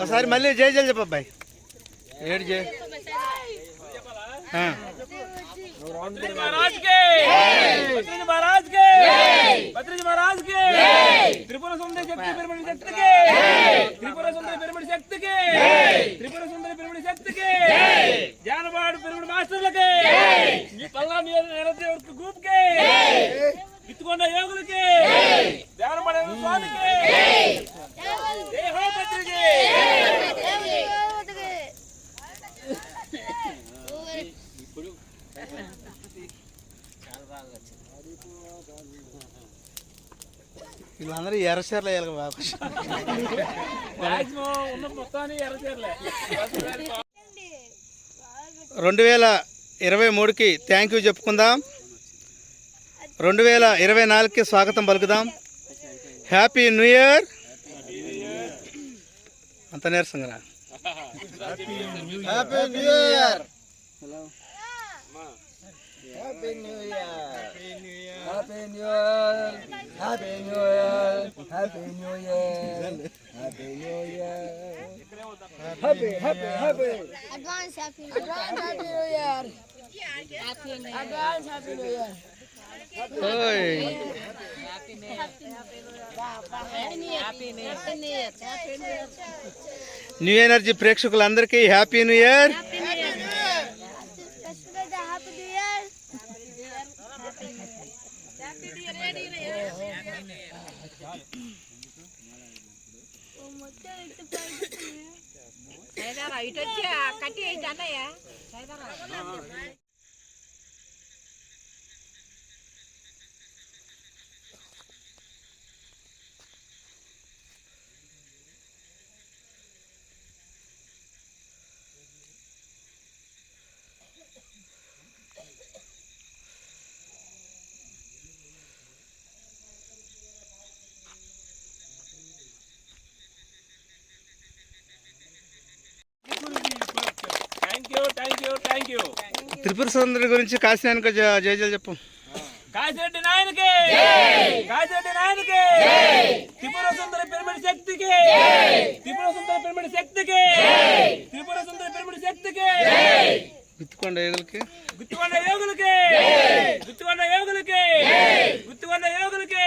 ఒకసారి మళ్ళీ జయజల్ చెప్పబ్బాయి ఏడు జయ త్రిపుర సుందరి శక్తి పిరమిడి శక్తికి. త్రిపుర సుందరి పిరమిడి శక్తికి. త్రిపుర సుందరి పిరమిడి శక్తికి. జానవాడు పిరమిడి మాస్టర్లకి. పల్లా మీద నెలదేవుడికి గ్రూప్కి. విత్తుకొండ యోగులకి. వీళ్ళందరూ ఎర్రచీరలు వేయాలి రెండు వేల ఇరవై మూడుకి థ్యాంక్ యూ చెప్పుకుందాం. రెండు వేల ఇరవై నాలుగుకి స్వాగతం పలుకుదాం. హ్యాపీ న్యూ ఇయర్ అంత నీరసంగా happy new year happy new year happy new year happy new year happy new year happy new year happy happy happy Advance happy Advance happy new year. Happy new year. Advance happy new year. ఓయ్ Happy new year. Happy new year. Happy new year. Happy new year. New energy ప్రేక్షకులందరికీ happy new year సైదారా ఇటు వచ్చి కట్టి ఏంటి అన్నయ్య? సైదారా? త్రిపుర సుందరి గురించి కాశీ జయజలు చెప్పు. జయ చెప్పు గుర్తుకొండ త్రిపుర శక్తికి. త్రిపుర గుత్తుకొండ యోగులకి. గుత్తుకొండ యోగులకి. గుర్తుకొండ యోగులకి. గుత్తుకొండ యోగులకి.